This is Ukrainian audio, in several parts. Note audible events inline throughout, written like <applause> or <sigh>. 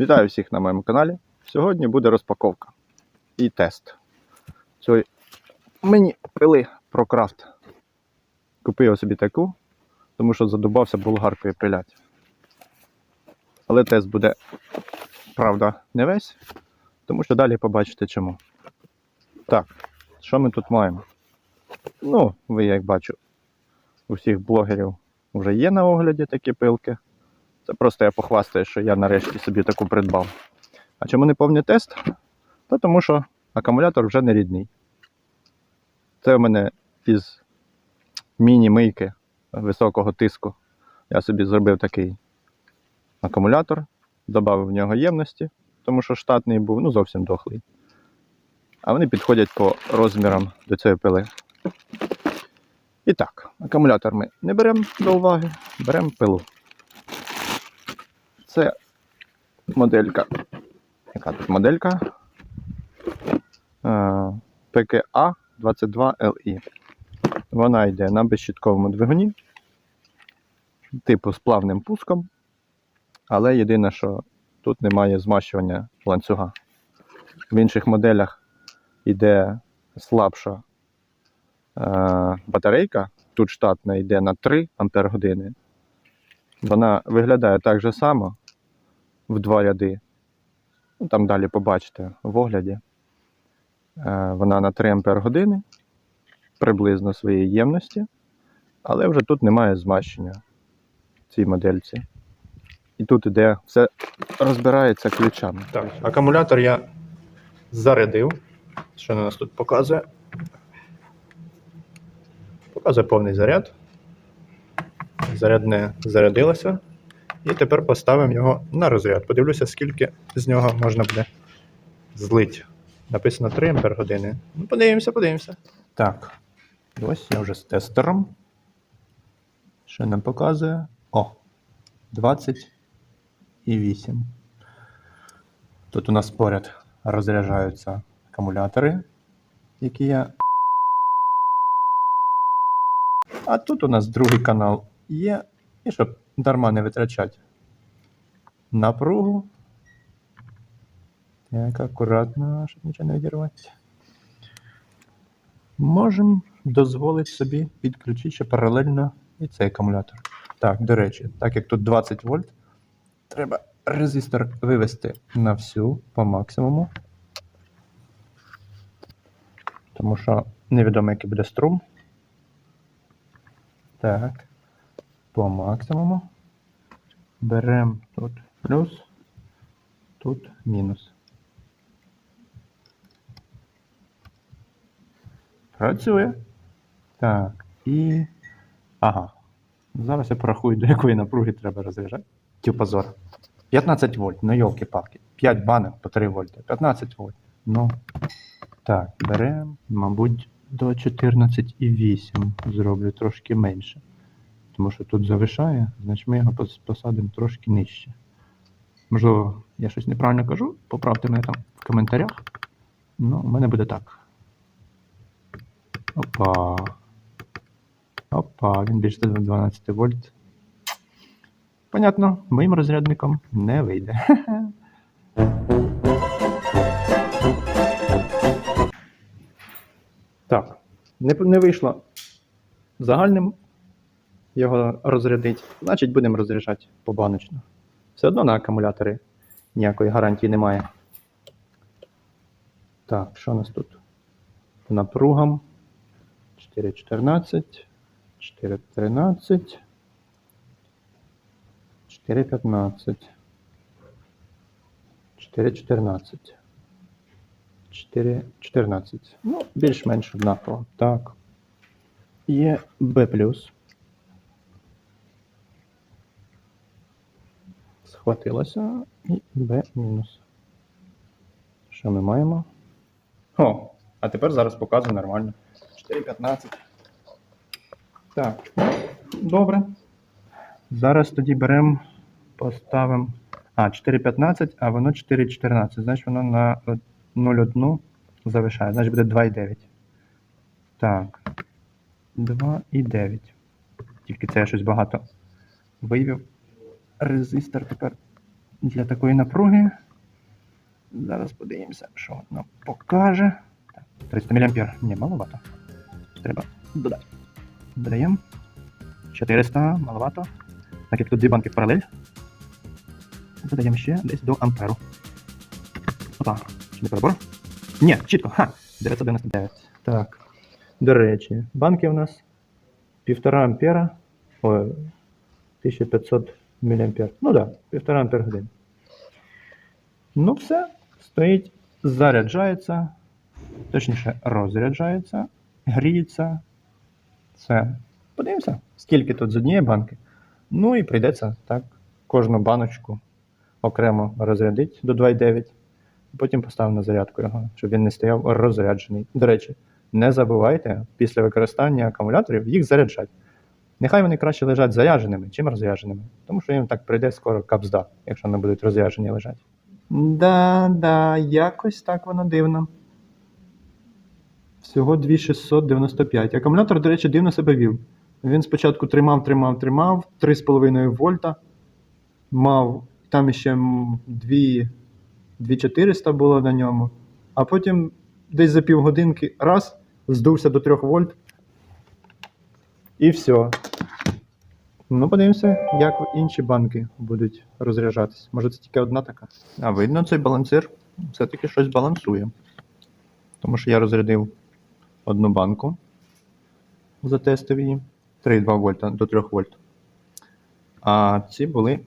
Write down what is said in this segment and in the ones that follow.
Вітаю всіх на моєму каналі. Сьогодні буде розпаковка і тест. Цієї мені пили про крафт. Купив собі таку, тому що задубався болгаркою пиляти. Але тест буде, правда, не весь, тому що далі побачите чому. Так, що ми тут маємо? Ну, ви як бачу, у всіх блогерів вже є на огляді такі пилки. Це просто я похвастаю, що я нарешті собі таку придбав. А чому не повний тест? Та тому що акумулятор вже не рідний. Це у мене із міні-мийки високого тиску. Я собі зробив такий акумулятор, додав в нього ємності, тому що штатний був ну, зовсім дохлий. А вони підходять по розмірам до цієї пили. І так, акумулятор ми не беремо до уваги, беремо пилу. Це моделька. Яка тут моделька? Е, PKA 22LI. Вона йде на безщітковому двигуні, типу з плавним пуском. Але єдине, що тут немає змащування ланцюга. В інших моделях йде слабша батарейка. Тут штатна йде на 3 Ампер години. Вона виглядає так же само в два ряди. Ну, там далі побачите в огляді. Е, Вона на 3 Ампер години приблизно своєї ємності, але вже тут немає змащення в цій модельці. І тут іде все розбирається ключами. Так, акумулятор я зарядив. Що на нас тут показує? Показує повний заряд. Зарядне зарядилося. І тепер поставимо його на розряд. Подивлюся, скільки з нього можна буде злити. Написано 3 ампер години. Ну, подивимося, подивимося. Так. Ось я вже з тестером. Що нам показує? О! 28. Тут у нас поряд розряджаються акумулятори, які я. А тут у нас другий канал є. І щоб дарма не витрачати напругу. Так, акуратно, щоб нічого не відірвати. Можемо дозволити собі підключити ще паралельно і цей акумулятор. Так, до речі, так як тут 20 вольт, треба резистор вивести на всю по максимуму. Тому що невідомо, який буде струм. Так. По максимуму. Беремо тут плюс, тут мінус. Працює. Так. І. Ага. Зараз я порахую, до якої напруги треба розряджати. Тю позор. 15 вольт, ну йолки палки 5 банок по 3 вольти. 15 вольт. Ну. Так, беремо, мабуть, до 14,8. Зроблю трошки менше. Тому що тут завишає, значить ми його посадимо трошки нижче. Можливо, я щось неправильно кажу, поправте мене там в коментарях. Ну, у мене буде так. Опа. Опа, він більше 12 вольт. Понятно, моїм розрядником не вийде. <laughs> Так, не, не вийшло загальним його розрядити, значить будемо розряджати побаночно. Все одно на акумулятори ніякої гарантії немає. Так, що у нас тут? По напругам 4.14, 4.13, 4.15, 4.14. 4.14. Ну, більш-менш однаково. Так. Є B+. Схватилося і B мінус. Що ми маємо? О, а тепер зараз показую нормально. 4.15. Так, добре. Зараз тоді беремо, поставимо. А, 4.15, а воно 4.14. Значить воно на 0,1 завишає. Значить буде 2,9. Так. 2,9. Тільки це я щось багато виявив. Резистор тепер для такої напруги. Зараз подивимося, що воно покаже. Так, 300 мА. Ні, маловато. Треба додати. Додаємо. 400, маловато. Так як тут дві банки в паралель. Додаємо ще десь до амперу. Опа, чи не? Ні, чітко. Ха! 999. Так. До речі, банки у нас 1,5 ампера. Ой, 1500 мА. Ну так, да, 1,5 ампер годин. Ну, все, стоїть, заряджається, точніше, розряджається, гріється. Все. Подивимося, скільки тут з однієї банки. Ну і прийдеться так кожну баночку окремо розрядити до 2,9. Потім поставив на зарядку його, щоб він не стояв розряджений. До речі, не забувайте після використання акумуляторів їх заряджати. Нехай вони краще лежать зарядженими, чим розрядженими. Тому що їм так прийде скоро капзда, якщо вони будуть розряджені лежати. Да, да, якось так воно дивно. Всього 2695. Акумулятор, до речі, дивно себе вів. Він спочатку тримав, тримав, тримав 3,5 вольта. Мав там ще 2, 2400 було на ньому. А потім десь за півгодинки раз, здувся до 3 вольт. І все. Ну, подивимося, як інші банки будуть розряджатись. Може, це тільки одна така. А видно, цей балансир все-таки щось балансує. Тому що я розрядив одну банку, затестив її 3,2 вольта до 3 вольт. А ці були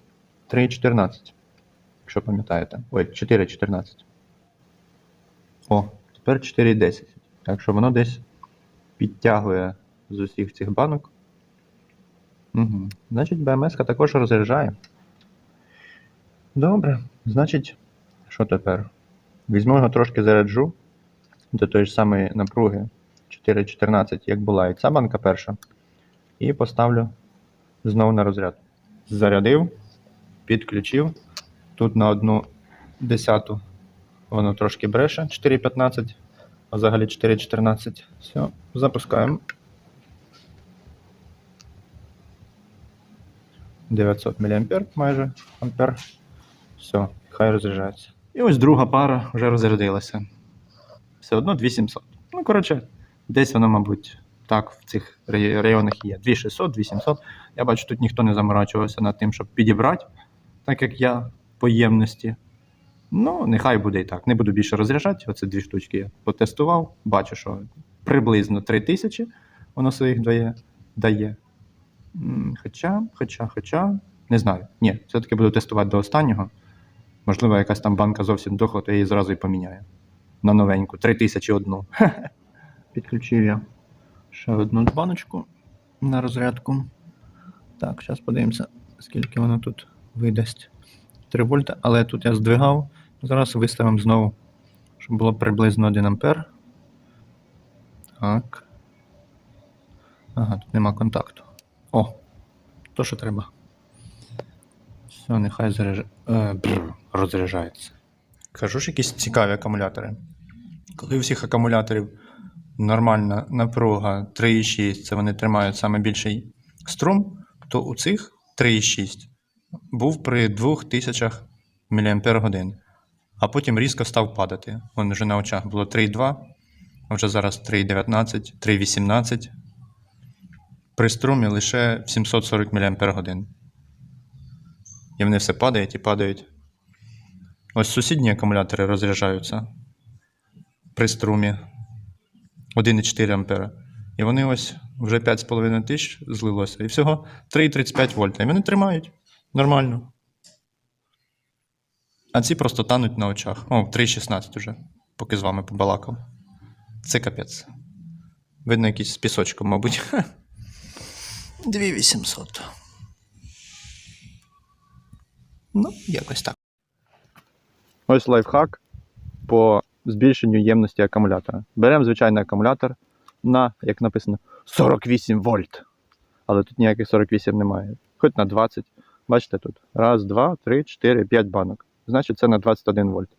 3,14, якщо пам'ятаєте. Ой, 4,14. О, тепер 4,10. Так що воно десь підтягує з усіх цих банок. Угу. Значить, БМС також розряджає. Добре. Значить, що тепер? Візьму його трошки заряджу до тої ж самої напруги 4,14, як була і ця банка перша. І поставлю знову на розряд. Зарядив, підключив. Тут на одну десяту воно трошки бреше 4,15, а взагалі 4,14. Все, запускаємо. 900 мА майже ампер. Все, хай розряджається. І ось друга пара вже розрядилася. Все одно 2700. Ну, коротше, десь воно, мабуть, так в цих районах є. 2600, 2700. Я бачу, тут ніхто не заморачувався над тим, щоб підібрати, так як я по. Ну, нехай буде і так. Не буду більше розряджати. Оце дві штучки я потестував. Бачу, що приблизно 3000 воно своїх дає. Хоча, хоча, хоча, не знаю. Ні, все-таки буду тестувати до останнього. Можливо, якась там банка зовсім дохла, то я її зразу і поміняю. На новеньку. 3001. <laughs> Підключив я ще одну баночку на розрядку. Так, зараз подивимося, скільки воно тут видасть. 3 вольта, але тут я здвигав. Зараз виставимо знову, щоб було приблизно 1 ампер. Так. Ага, тут нема контакту. О, то, що треба. Все, нехай заряж... е, розряджається. Кажу ж якісь цікаві акумулятори. Коли у всіх акумуляторів нормальна напруга 3,6, це вони тримають саме більший струм, то у цих 3,6 був при 2000 мАч, а потім різко став падати. Вон вже на очах було 3,2, а вже зараз 3,19, 3,18 при струмі лише 740 мАч. І вони все падають і падають. Ось сусідні акумулятори розряджаються при струмі 1,4 ампера. І вони ось вже 5,5 тисяч злилося. І всього 3,35 вольта. І вони тримають нормально. А ці просто тануть на очах. О, 3,16 вже, поки з вами побалакав. Це капець. Видно, якийсь з пісочком, мабуть. 2800. Ну, якось так. Ось лайфхак по збільшенню ємності акумулятора. Беремо звичайний акумулятор на, як написано, 48 вольт. Але тут ніяких 48 немає. Хоч на 20. Бачите тут. Раз, два, три, чотири, п'ять банок. Значить, це на 21 вольт.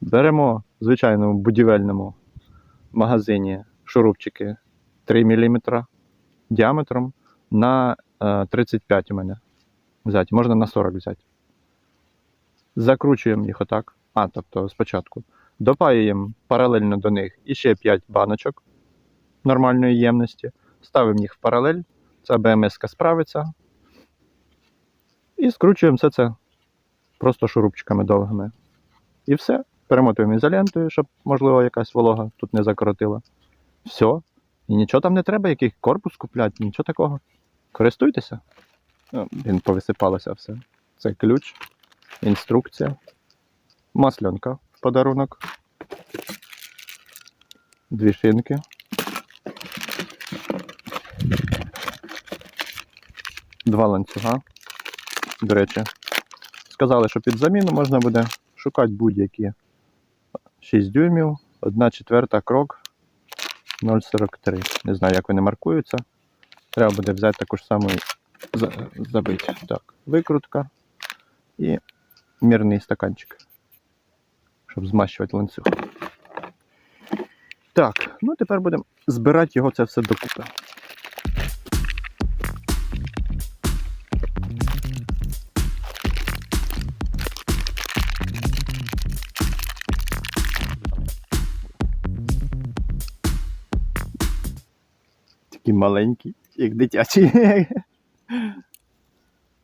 Беремо в звичайному будівельному магазині шурупчики 3 мм діаметром на е, 35 у мене взяти, можна на 40 взяти. Закручуємо їх отак. А, тобто спочатку. Допаюємо паралельно до них іще 5 баночок нормальної ємності. Ставимо їх в паралель. Ця БМС справиться. І скручуємо все це просто шурупчиками довгими. І все. Перемотуємо ізолентою, щоб, можливо, якась волога тут не закоротила. Все. І нічого там не треба, який корпус купляти, нічого такого. Користуйтеся. Ну, Він повисипалося все. Це ключ, інструкція, масленка в подарунок. Дві шинки. Два ланцюга. До речі, сказали, що під заміну можна буде шукати будь-які 6 дюймів, 1 четверта крок 0,43. Не знаю, як вони маркуються. Треба буде взяти таку ж саму забити. Так, викрутка і мірний стаканчик, щоб змащувати ланцюг. Так, ну тепер будемо збирати його це все докупи. Маленькі, як дитячі.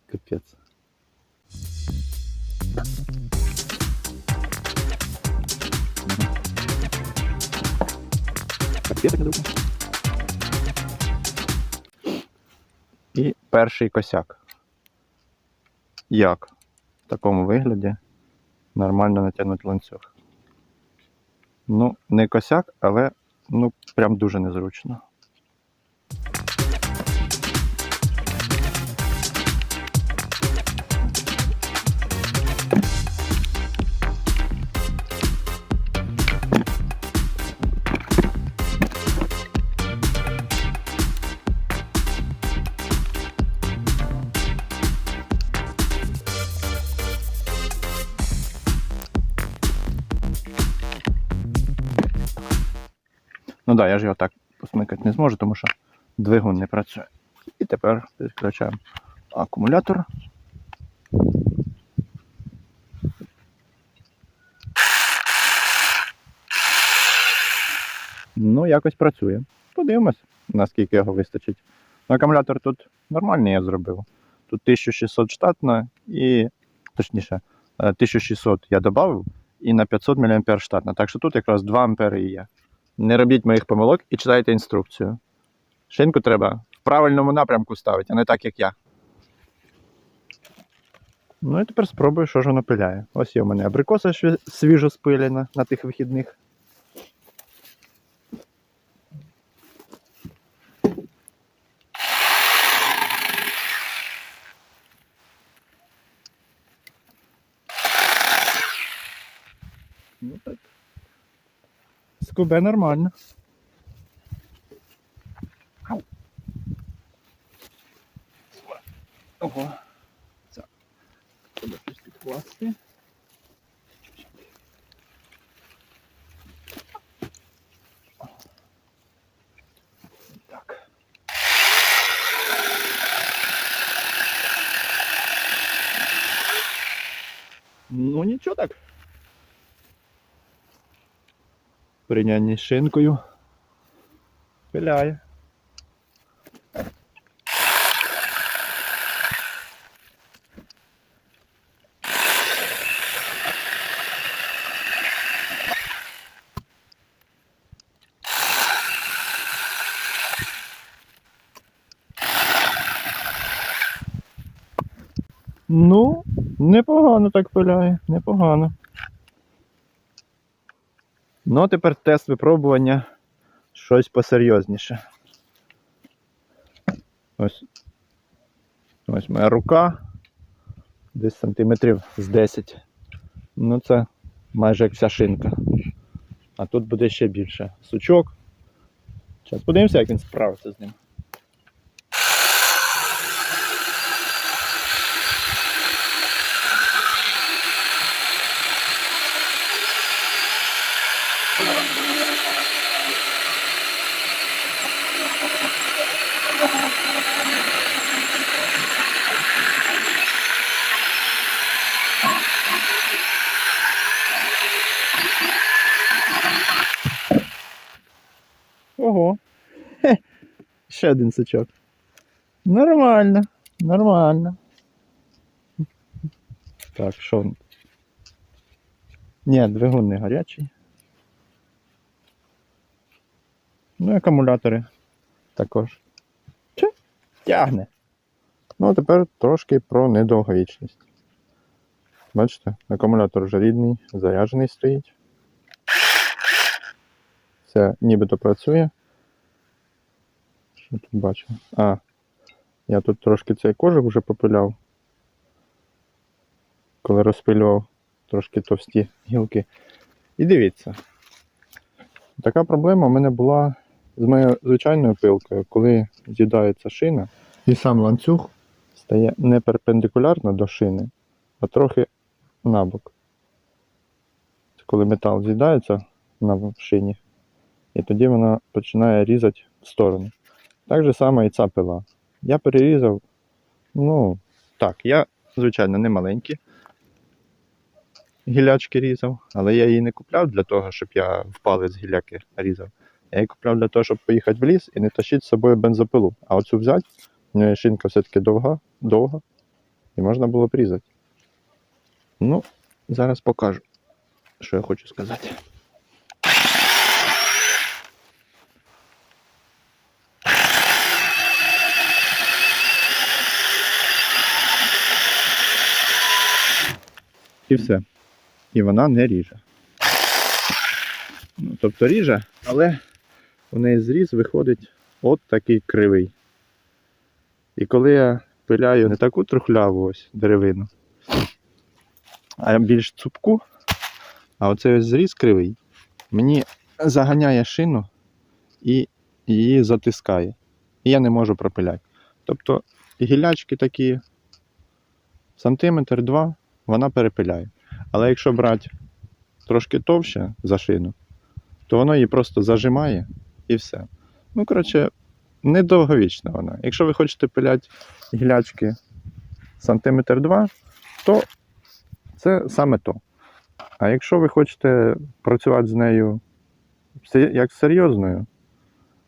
Капець. І перший косяк. Як в такому вигляді нормально натягнути ланцюг. Ну, не косяк, але ну прям дуже незручно. Ну так, да, я ж його так посмикати не зможу, тому що двигун не працює. І тепер підключаємо акумулятор. Ну, якось працює. Подивимось, наскільки його вистачить. Ну, акумулятор тут нормальний я зробив. Тут 1600 штатна і, точніше, е, 1600 я додав і на 500 мА штатна. Так що тут якраз 2 А є. Не робіть моїх помилок і читайте інструкцію. Шинку треба в правильному напрямку ставити, а не так, як я. Ну і тепер спробую, що ж воно пиляє. Ось є у мене абрикоса свіжо спилена на тих вихідних. Скубе нормально. Ого. Так. Треба щось підкласти. Так. Ну нічого так. Порівнянні з шинкою. Пиляє. Ну, непогано так пиляє, непогано. Ну, а тепер тест випробування щось посерйозніше. Ось. Ось моя рука. Десь сантиметрів з 10. Ну, це майже як вся шинка. А тут буде ще більше. Сучок. Зараз подивимося, як він справиться з ним. <laughs> ще один сучок. Нормально, нормально. Так, що? Ні, двигун не гарячий. Ну, і акумулятори також. Чи? Тягне. Ну, а тепер трошки про недовговічність. Бачите, акумулятор вже рідний, заряджений стоїть. Все нібито працює. Що тут бачу? А, я тут трошки цей кожик вже попиляв. Коли розпилював трошки товсті гілки. І дивіться. Така проблема в мене була з моєю звичайною пилкою, коли з'їдається шина, і сам ланцюг стає не перпендикулярно до шини, а трохи набок. Це коли метал з'їдається на шині, і тоді вона починає різати в сторону. Так же само і ця пила. Я перерізав, ну, так, я, звичайно, не маленькі гілячки різав, але я її не купляв для того, щоб я в палець гіляки різав. Я її купляв для того, щоб поїхати в ліс і не тащити з собою бензопилу. А оцю взяти, у неї шинка все-таки довга, довга, і можна було б. Ну, зараз покажу, що я хочу сказати. І все. І вона не ріже. Ну, тобто ріже, але у неї зріз виходить от такий кривий. І коли я пиляю не таку трухляву ось деревину, а більш цупку, а оцей ось зріз кривий, мені заганяє шину і її затискає. І я не можу пропиляти. Тобто гілячки такі сантиметр два вона перепиляє. Але якщо брати трошки товще за шину, то воно її просто зажимає і все. Ну, коротше, недовговічна вона. Якщо ви хочете пиляти гілячки сантиметр 2, то це саме то. А якщо ви хочете працювати з нею як серйозною,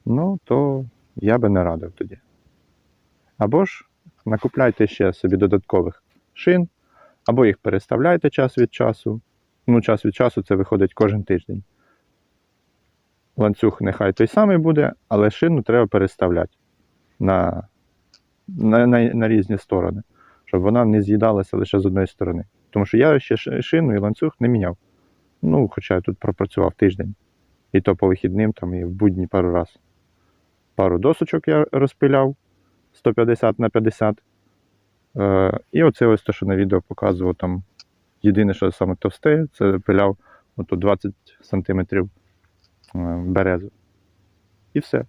ну то я би не радив тоді. Або ж накупляйте ще собі додаткових шин, або їх переставляйте час від часу. Ну, час від часу це виходить кожен тиждень. Ланцюг нехай той самий буде, але шину треба переставляти на, на, на, на різні сторони, щоб вона не з'їдалася лише з одної сторони. Тому що я ще шину і ланцюг не міняв. Ну, хоча я тут пропрацював тиждень. І то по вихідним, там і в будні пару раз. Пару досочок я розпиляв 150 на 50. Е, і оце ось те, що на відео показував там. Єдине, що саме товсте, це пиляв ото 20 см березу. І все.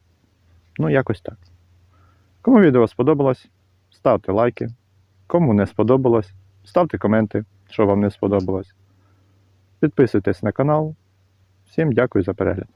Ну, якось так. Кому відео сподобалось, ставте лайки. Кому не сподобалось, ставте коменти, що вам не сподобалось. Підписуйтесь на канал. Всім дякую за перегляд.